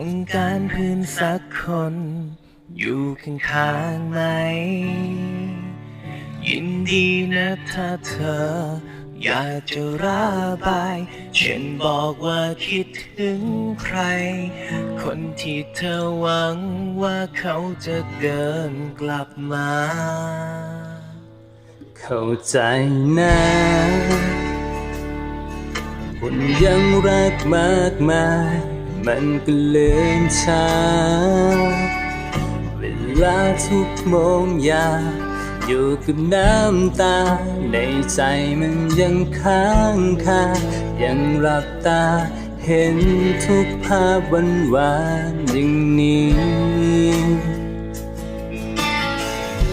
ต้องการเพื่อนสักคน อยู่ข้างๆไหม ยินดีนะถ้าเธอ อยากจะระบายเช่นบอกว่าคิดถึงใคร คนที่เธอหวังว่าเขาจะเดินกลับมา เข้าใจนะคนยังรักมากมาย มันก็เลื่อนช้า เวลาทุกโมงยา อยู่กับน้ำตา ในใจมันยังค้างคา ยังหลับตา เห็นทุกภาพวันวานอย่างนี้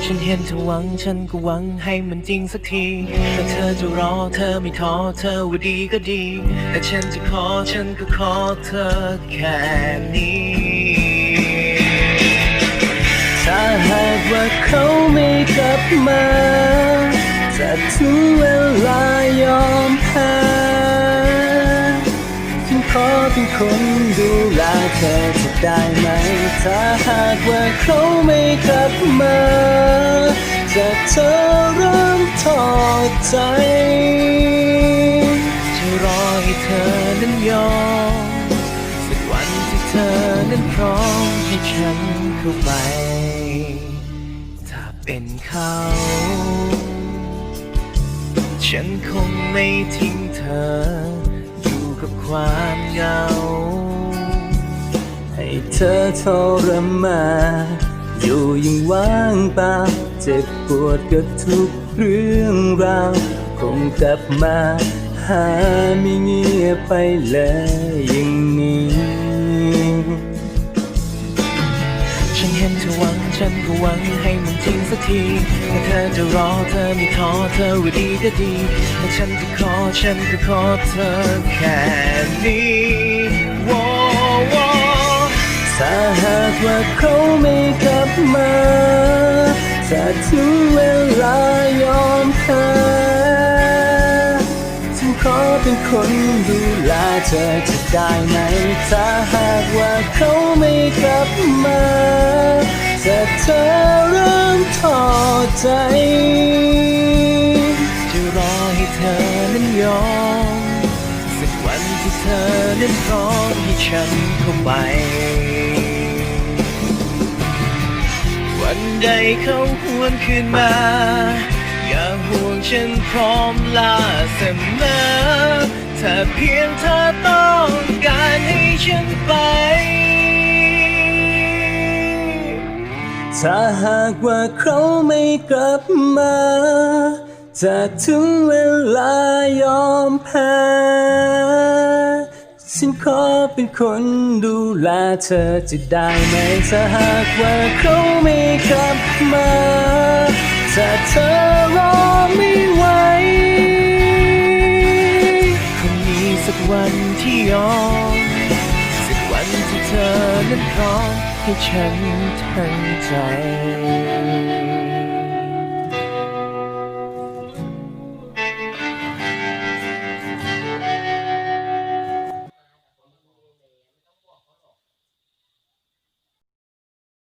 ฉันเห็นเธอหวังฉันก็หวังให้มันจริงสักทีแต่เธอจะรอเธอไม่ท้อเธอว่าดีก็ดี แต่ฉันจะขอฉันก็ขอเธอแค่นี้ถ้าหากว่าเขาไม่กลับมาจะถึงเวลา ขอเป็นคนดูแลเธอจะได้ไหม ถ้าหากว่าเขาไม่กลับมาจะเธอเริ่มทอดใจ จะรอให้เธอนั้นยอมสักวันที่เธอนั้นพร้อมให้ฉันเข้าไป ถ้าเป็นเขาฉันคงไม่ทิ้งเธอ กับความเหงา ให้เธอทรมานอยู่ยังว่างเปล่าเจ็บปวดกับทุกเรื่องราว คงกลับมา หาไม่เงียบไปเลยอย่างนี้ ฉันเห็นเธอหวังฉันก็หวังให้มันจริงสักทีแต่เธอจะรอเธอไม่ท้อเธอว่าดีก็ดีแต่ฉันจะขอฉันก็ขอเธอแค่นี้วอวอถ้าหากว่าเขาไม่กลับมาถ้าถึงเวลายอมแพ้ฉันขอเป็นคนดูแลเธอจะได้ไหมถ้าหากว่าเขาไม่กลับมา ธอเริ่มท้อใจจะรอให้เธอนั้นยอม สักวันที่เธอนั้นพร้อมให้ฉันเข้าไป วันใดเขาหวนคืนมา อย่าห่วงฉันพร้อมลาเสมอถ้าเพียงเธอต้องการให้ฉันไป ถ้าหากว่าเขาไม่กลับมาจะถึงเวลายอมแพ้ฉันขอเป็นคนดูแลเธอจะได้ไหมถ้าหากว่าเขาไม่กลับมาถ้าเธอรอไม่ไหวคงมีสักวันที่ยอม ธอนั้นพร้อมให้ฉันทั้งใจ